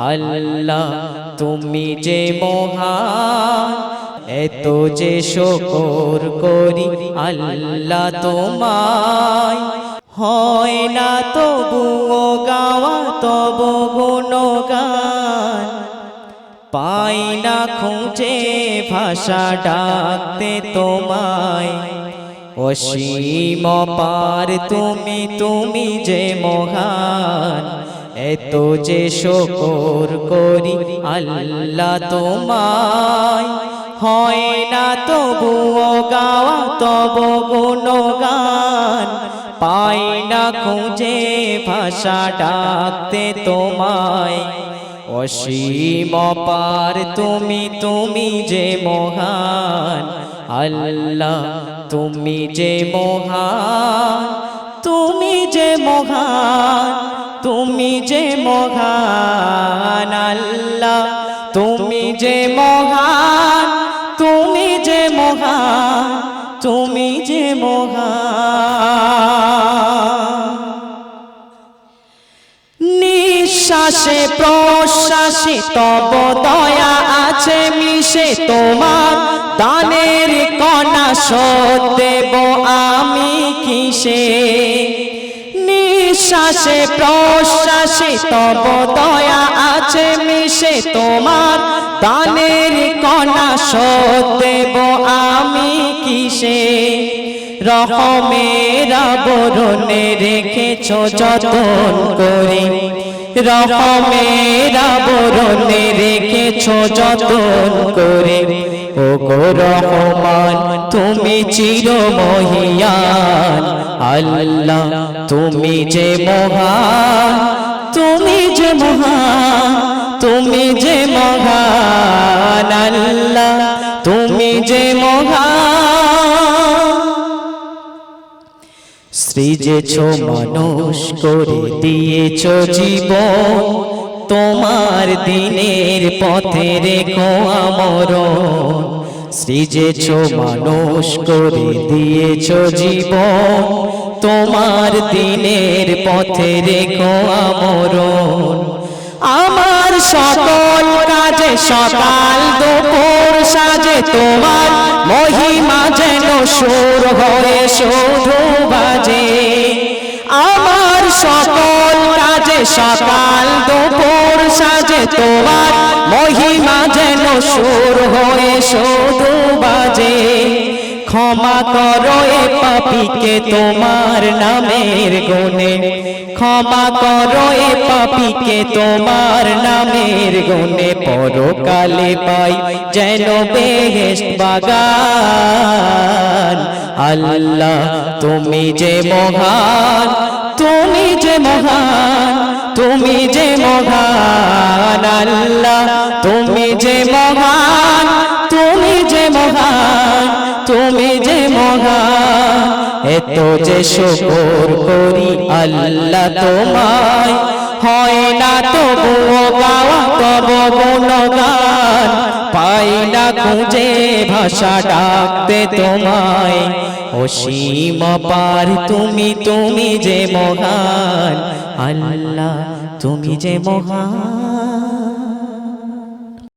আল্লাহ, তুমি যে মহান, এত যে শকর করি, আল্লাহ তোমায়। হয় না তবুও গাওয়া, তব গুণগান। পাই না খুঁজে, ভাষা ডাকতে তোমায়। অসীম পার তুমি তুমি যে মহান এত যে শোকর করি, আল্লাহ তোমায়। হয় না তবুও গাওয়া তব গুণগান। পাই না খুঁজে ভাষা ডাকতে তোমায়। অসীম পার তুমি তুমি যে মহান। আল্লাহ তুমি যে মহান, তুমি যে মহান। তুমি যে মহান আল্লাহ, তুমি যে মহান, তুমি যে মহান, তুমি যে মহান। নিঃশ্বাসে প্রশ্বাসে তব দয়া আছে মিশে তোমার, দানের কণা দেব আমি কিসে? নিঃশ্বাসে প্রশ্বাসে তব দয়া আছে মিশে। তোমার দানের কণা দেব আমি কিসে? রহমের বরণে রেখেছ যতন করে। রহমের বরণে রেখেছ যতন করে। ও গো রহমান, তুমি চির মহিয়ান আল্লাহ তুমি যে মহান, তুমি যে মহান, তুমি যে মহান আল্লাহ, তুমি যে মহা মহান। সৃজেছ মানুষ করে, দিয়েছ জীবন, তোমার দিনের পথে রেখো আমর সৃজেছ মানুষ করে, দিয়েছ জীবন তোমার দিনের পথে রেখো আমরণ। আমার সকল কাজে সকাল দুপুর সাজে তোমার মহিমা যেন সুর হয়ে শুধু বাজে। আমার সকল কাজে সকাল দুপুর সাজে তোমার মহিমা যেন সুর হয়ে শুধু বাজে। ক্ষমা করো এ পাপিকে তোমার নামের গুণে। ক্ষমা করো এ পাপিকে তোমার নামের গুণে। পরকালে পাই যেন বেহেশত বাগান। আল্লাহ, তুমি যে মহান, তুমি যে মহান, তুমি যে মহান। আল্লাহ, তুমি যে মহান। এত যে শুকর করি, আল্লাহ তোমায়। হয় না তবুও গাওয়া তব গুণগান। পাই না খুঁজে, ভাষা ডাকতে তোমায়। অসীম পার তুমি তুমি যে মহান। আল্লাহ তুমি যে মহান।